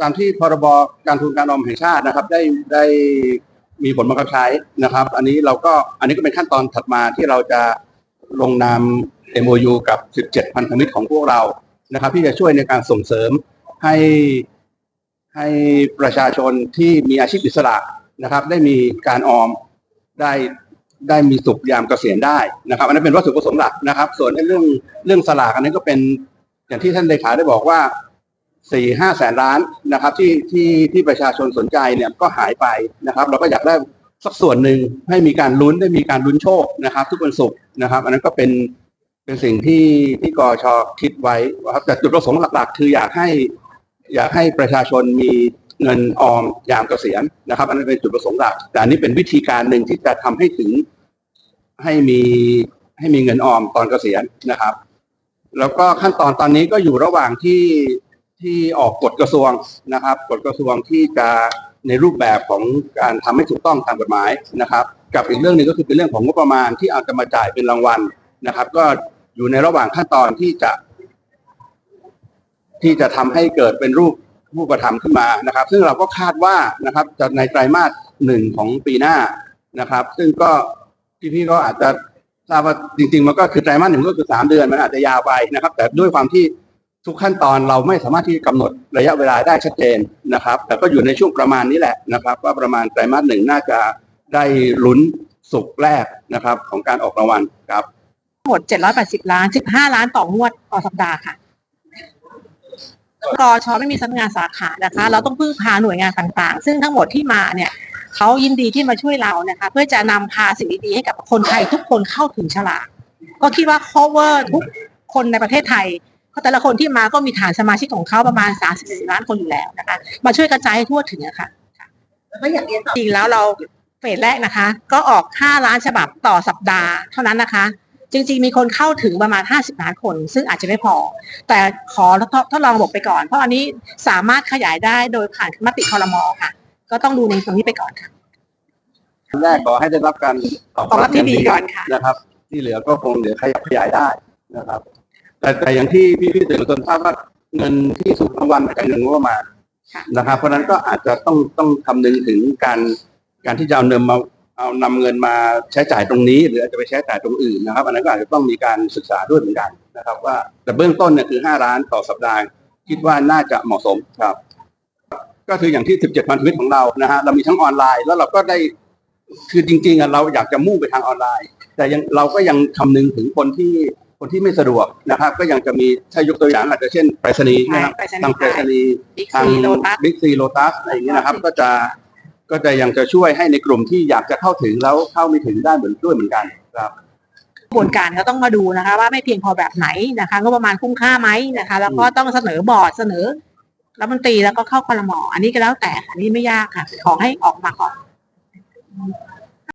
ตามที่พรบการทุนการออมแห่งชาตินะครับ ได้ได้มีผลบังคับใช้นะครับ อันนี้เราก็อันนี้ก็เป็นขั้นตอนถัดมาที่เราจะลงนาม MOU กับ 17 พันธมิตรของพวกเรานะครับ ที่จะช่วยในการส่งเสริมให้ให้ประชาชนที่มีอาชีพอิสระนะครับ ได้มีการออมได้ได้มีสุขยามเกษียณได้นะครับ อันนั้นเป็นวัตถุประสงค์หลักนะครับ ส่วนไอ้เรื่องเรื่องสลากอันนี้ก็เป็นอย่างที่ท่านเลขาได้บอกว่า สี่ห้าแสนล้านนะครับที่ที่ที่ประชาชนสนใจเนี่ยก็หายไปนะครับ เราก็อยากได้สักส่วนหนึ่งให้มีการลุ้นได้มีการลุ้นโชคนะครับ ทุกวันศุกร์นะครับ อันนั้นก็เป็นเป็นสิ่งที่ที่กชคิดไว้นะครับแต่จุดประสงค์หลัก ๆ คืออยากให้ อยากให้ประชาชนมีเงินออมยามเกษียณนะครับ อันนั้นเป็นจุดประสงค์หลัก แต่อันนี้เป็นวิธีการหนึ่งที่จะทำให้ถึงให้มีให้มีเงินออมตอนเกษียณนะครับ แล้วก็ขั้นตอนตอนนี้ก็อยู่ระหว่างที่ ที่ออกกฎกระทรวงนะครับกฎกระทรวงที่จะในรูปแบบของการทำให้ถูกต้องตามกฎหมายนะครับ กับอีกเรื่องหนึ่งก็คือเป็นเรื่องของงบประมาณที่อาจจะมาจ่ายเป็นรางวัลนะครับ ก็อยู่ในระหว่างขั้นตอนที่จะ ที่จะทำให้เกิดเป็นรูปรูปธรรมขึ้นมานะครับ ซึ่งเราก็คาดว่านะครับจะในไตรมาสหนึ่งของปีหน้านะครับ ซึ่งก็พี่ๆก็อาจจะทราบว่าจริง ๆ มันก็คือไตรมาสหนึ่งก็คือสามเดือนมันอาจจะยาวไปนะครับ แต่ด้วยความที่ ทุกขั้นตอนเราไม่สามารถที่จะกำหนดระยะเวลาได้ชัดเจนนะครับ แต่ก็อยู่ในช่วงประมาณนี้แหละนะครับ ว่าประมาณไตรมาสหนึ่งน่าจะได้ลุ้นสุกแรกนะครับ ของการออกรางวัลครับทั้งหมด780 ล้าน 15 ล้านต่องวดต่อสัปดาห์ค่ะกชไม่มีสำนักงานสาขานะคะ เราต้องพึ่งพาหน่วยงานต่างๆ ซึ่งทั้งหมดที่มาเนี่ยเขายินดีที่มาช่วยเรานะคะ เพื่อจะนำพาสิ่งดีๆให้กับคนไทยทุกคนเข้าถึงฉลากก็คิดว่า cover ทุกคนในประเทศไทย ราะแต่ละคนที่มาก็มีฐานสมาชิกของเขาประมาณ34ล้านคนอยู่แล้วนะคะ มาช่วยกระจายให้ทั่วถึงอะค่ะแล้วก็อยากเรียนต่อจริงแล้วเราเฟสแรกนะคะ ก็ออก 5 ล้านฉบับต่อสัปดาห์เท่านั้นนะคะ จริงๆ มีคนเข้าถึงประมาณ 50 ล้านคน ซึ่งอาจจะไม่พอ แต่ขอทดลองระบบไปก่อน เพราะอันนี้สามารถขยายได้โดยผ่านมติคอรมอค่ะ ก็ต้องดูในตรงนี้ไปก่อนค่ะแรกขอให้ได้รับการตอบตอบรับที่ดีก่อนค่ะนะครับ ที่เหลือก็คงเดี๋ยวขยับขยายได้นะครับ แต่แต่อย่างที่พี่พี่ๆสื่อมวลชนทราบว่าเงินที่ถูกรางวัลมาจากเงินงบประมาณค่ะนะครับ เพราะฉะนั้นก็อาจจะต้องต้องคำนึงถึงการการที่จะเอาเงินมาเอานำเงินมาใช้จ่ายตรงนี้ หรืออาจจะไปใช้จ่ายตรงอื่นนะครับ อันนั้นก็อาจจะต้องมีการศึกษาด้วยเหมือนกันนะครับ ว่าแต่เบื้องต้นเนี่ยคือห้าล้านต่อสัปดาห์คิดว่าน่าจะเหมาะสมครับ ก็คืออย่างที่ 17พันธมิตรของเรานะฮะเรามีทั้งออนไลน์ แล้วเราก็ได้คือจริงๆอะเราอยากจะมุ่งไปทางออนไลน์ แต่ยังเราก็ยังคำนึงถึงคนที่ คนที่ไม่สะดวกนะครับ ก็ยังจะมีถ้ายกตัวอย่างอาจจะเช่นไปรษณีย์นะครับไปรษณีย์ทางไปรษณีย์บิ๊กทางซีโลตัสบิ๊กซีโลตัสอะไรอย่างเงี้ยนะครับ ก็จะก็จะยังจะช่วยให้ในกลุ่มที่อยากจะเข้าถึงแล้วเข้าไม่ถึงได้เหมือนด้วยเหมือนกันครับ กระบวนการก็ต้องมาดูนะคะ ว่าไม่เพียงพอแบบไหนนะคะงบประมาณคุ้มค่าไหมนะคะ แล้วก็ต้องเสนอบอร์ดเสนอรัฐมนตรีแล้วก็เข้าคอรมออันนี้ก็แล้วแต่ค่ะอันนี้ไม่ยากค่ะ ขอให้ออกมาก่อน